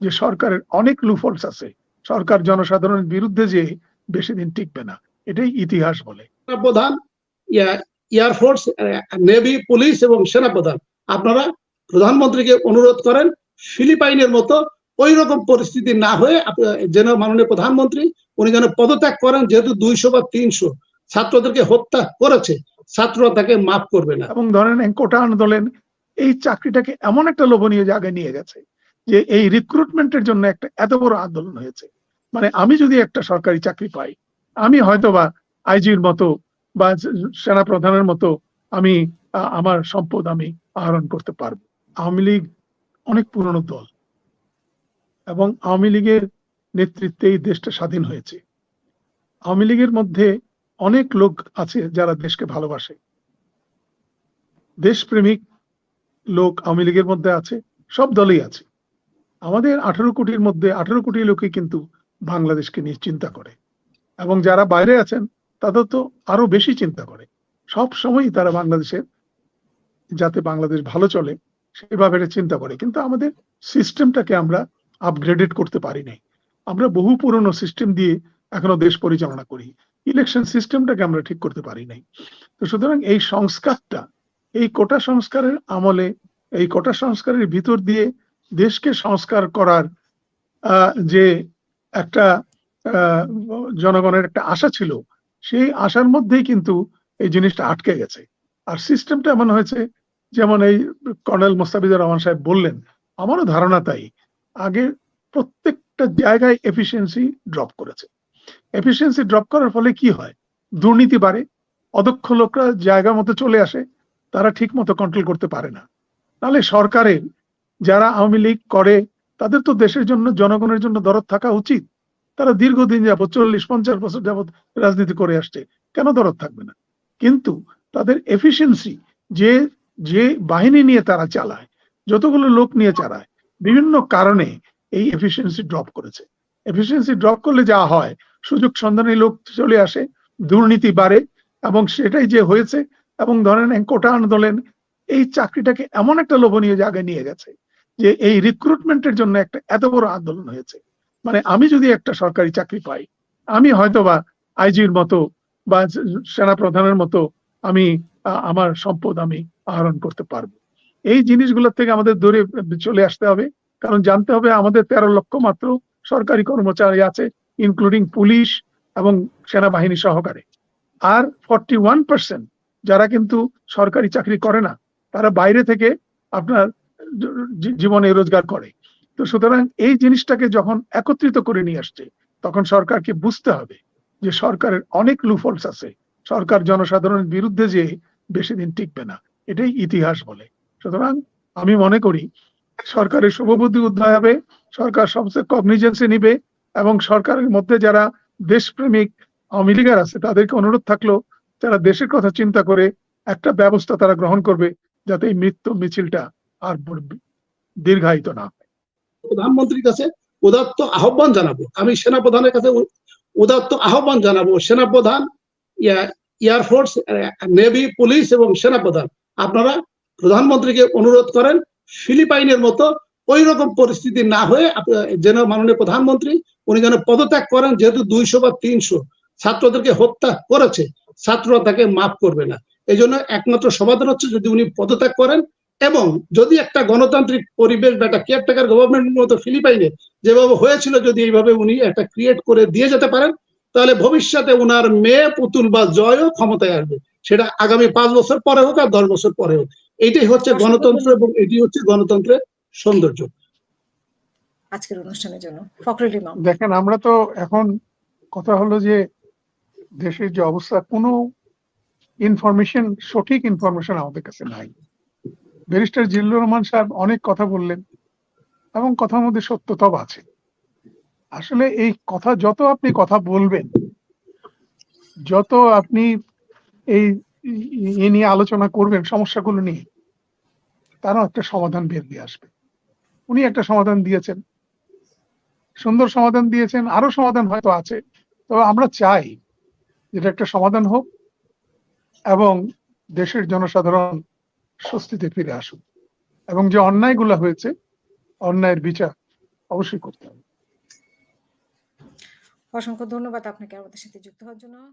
যে সরকারের অনেক লুফলস আছে সরকার জনসাধারণের বিরুদ্ধে যে বেশি দিন টিকবে না এটাই ইতিহাস বলে। প্রধান এয়ারফোর্স নেভি পুলিশ এবং সেনাপ্রধান আপনারা প্রধানমন্ত্রীকে অনুরোধ করেন ফিলিপাইনের মতো ওই রকম পরিস্থিতি না হয়ে যেন মাননীয় প্রধানমন্ত্রী উনি যেন পদত্যাগ করেন যেহেতু দুইশো বা তিনশো ছাত্রদেরকে হত্যা করেছে ছাত্ররা তাকে মাফ করবে না। এবং ধরেন কোটা আন্দোলন এই চাকরিটাকে এমন একটা লোভনীয় জায়গায় নিয়ে গেছে যে এই রিক্রুটমেন্টের জন্য একটা এত বড় আন্দোলন হয়েছে। মানে আমি যদি একটা সরকারি চাকরি পাই, আমি হয়তোবা আইজির মতো বা সেনা প্রধানের মতো আমি আমার সম্পদ আমি আহরণ করতে পারব। আওয়ামী লীগ অনেক পুরনো দল এবং আওয়ামী লীগের নেতৃত্বে এই দেশটা স্বাধীন হয়েছে। আওয়ামী লীগের মধ্যে অনেক লোক আছে যারা দেশকে ভালোবাসে। দেশপ্রেমিক লোক আওয়ামী লীগের মধ্যে আছে, সব দলেই আছে। আমাদের আঠারো কোটির মধ্যে আঠারো কোটি লোকই কিন্তু বাংলাদেশকে নিয়ে চিন্তা করে। এবং যারা বাইরে আছেন, তাদের তো আরও বেশি চিন্তা করে। সব সময়ই তারা বাংলাদেশের, যাতে বাংলাদেশ ভালো চলে, সেভাবে চিন্তা করে। কিন্তু আমাদের সিস্টেমটাকে আমরা আপগ্রেডেড করতে পারি নাই। আমরা বহু পুরনো সিস্টেম দিয়ে এখনও দেশ পরিচালনা করি। ইলেকশন সিস্টেমটাকে আমরা ঠিক করতে পারি নাই। তো সুতরাং এই সংস্কারটা, এই কোটা সংস্কারের আমলে, এই কোটা সংস্কারের ভিতর দিয়ে দেশকে সংস্কার করার যে একটা জনগণের একটা আশা ছিল, সেই আশার মধ্যেই কিন্তু এই জিনিসটা আটকে গেছে। আর সিস্টেমটা এমন হয়েছে, যেমন এই কর্নেল মোস্তাফিজুর রহমান সাহেব বললেন, আমারও ধারণা তাই, আগে প্রত্যেকটা জায়গায় এফিসিয়েন্সি ড্রপ করেছে। এফিসিয়েন্সি ড্রপ করার ফলে কি হয়? দুর্নীতি বাড়ে, অদক্ষ লোকরা জায়গা মতো চলে আসে, তারা ঠিক মতো কন্ট্রোল করতে পারে না। তাহলে সরকারের যারা আওয়ামী লীগ করে, তাদের তো দেশের জন্য, জনগণের জন্য দরদ থাকা উচিত। তারা দীর্ঘদিন যাবত চল্লিশ, পঞ্চাশ বছর যাবত রাজনীতি করে আসছে, কেন দরদ থাকবে না? কিন্তু তাদের এফিসিয়েন্সি যে যে বাহিনী নিয়ে তারা চালায়, যতগুলো লোক নিয়ে চালায়, বিভিন্ন কারণে এই এফিসিয়েন্সি ড্রপ করেছে। এফিসিয়েন্সি ড্রপ করলে যা হয়, সুযোগ সন্ধানী লোক চলে আসে, দুর্নীতি বাড়ে, এবং সেটাই যে হয়েছে, এবং ধরেন কোটা আন্দোলন, এই চাকরিটাকে এমন একটা লোভনীয় জায়গায় নিয়ে গেছে যে এই রিক্রুটমেন্টের জন্য একটা এত বড় আন্দোলন হয়েছে। মানে আমি যদি একটা সরকারি চাকরি পাই, আমি হয়তোবা আইজির মতো বা সেনা প্রধানের মতো আমি আমার সম্পদ আমি আহরণ করতে পারব। এই জিনিসগুলোর থেকে আমাদের দূরে চলে আসতে হবে। কারণ জানতে হবে আমাদের তেরো লক্ষ মাত্র সরকারি কর্মচারী আছে ইনক্লুডিং পুলিশ এবং সেনাবাহিনী সহকারে। আর ফর্টি ওয়ান পার্সেন্ট যারা কিন্তু সরকারি চাকরি করে না, তারা বাইরে থেকে আপনার জীবনে রোজগার করে। তো সুতরাং এই জিনিসটাকে যখন একত্রিত করে নিয়ে আসছে, তখন সরকারকে বুঝতে হবে যে সরকারের অনেক লুফলস আছে। সরকার জনসাধারণের বিরুদ্ধে যে বেশি দিন টিকবে না, এটাই ইতিহাস বলে। সুতরাং আমি মনে করি, সরকারের শুভবুদ্ধি উদয় হবে, সরকার সবচেয়ে কগনিজেন্সি নিবে এবং সরকারের মধ্যে যারা দেশপ্রেমিক আওয়ামী লীগের আছে, তাদেরকে অনুরোধ থাকল, যারা দেশের কথা চিন্তা করে একটা ব্যবস্থা তারা গ্রহণ করবে, যাতে এই মৃত্যু মিছিলটা আর দীর্ঘায়িত না প্রধানমন্ত্রীর কাছে উদাত্ত আহ্বান জানাব। আমি সেনাপ্রধানের কাছে উদাত্ত আহ্বান জানাব, সেনাপ্রধান এয়ারফোর্স নেভি পুলিশ এবং সেনাপ্রধান, আপনারা প্রধানমন্ত্রীকে অনুরোধ করেন, ফিলিপাইনের মতো ওই রকম পরিস্থিতি না হয়ে যেন মাননীয় প্রধানমন্ত্রী, উনি যেন পদত্যাগ করেন, যেহেতু দুইশো বা তিনশো ছাত্রদেরকে হত্যা করেছে, ছাত্ররা তাকে মাফ করবে না। এই জন্য একমাত্র সমাধান হচ্ছে যদি উনি পদত্যাগ করেন এবং যদি একটা গণতান্ত্রিক পরিবেশ বা একটা কেয়ারটেকার গভর্নমেন্টের মতো ফিলিপাইনে যেভাবে হয়েছিল যদি এইভাবে উনি একটা ক্রিয়েট করে দিয়ে যেতে পারেন তাহলে ভবিষ্যতে উনার মেয়ে পুতুল বা জয়ও ক্ষমতায় আসবে। সেটা আগামী পাঁচ বছর পরে হোক আর দশ বছর পরে হোক। এটাই হচ্ছে গণতন্ত্র এবং এটি হচ্ছে গণতন্ত্রের সৌন্দর্য। আজকের অনুষ্ঠানের জন্য। ফখরুল ইমাম। দেখেন আমরা তো এখন কথা হলো যে দেশের যে অবস্থা কোনো ইনফরমেশন সঠিক ইনফরমেশন আমাদের কাছে নাই। ব্যারিস্টার জিল্লুর রহমান সাহেব অনেক কথা বললেন এবং কথার মধ্যে সত্যতাও আছে। আসলে এই কথা যত আপনি কথা বলবেন, যত আপনি এই এ নিয়ে আলোচনা করবেন সমস্যাগুলো নিয়ে, তারও একটা সমাধান বের দিয়ে আসবে। উনি একটা সমাধান দিয়েছেন। সুন্দর সমাধান দিয়েছেন আরও সমাধান হয়তো আছে। তবে আমরা চাই যেটা একটা সমাধান হোক এবং দেশের জনসাধারণ স্বস্তিতে ফিরে আসুন। এবং যে অন্যায়গুলো হয়েছে, অন্যায়ের বিচার অবশ্যই করতে হবে। অসংখ্য ধন্যবাদ আপনাকে আমাদের সাথে যুক্ত হওয়ার জন্য।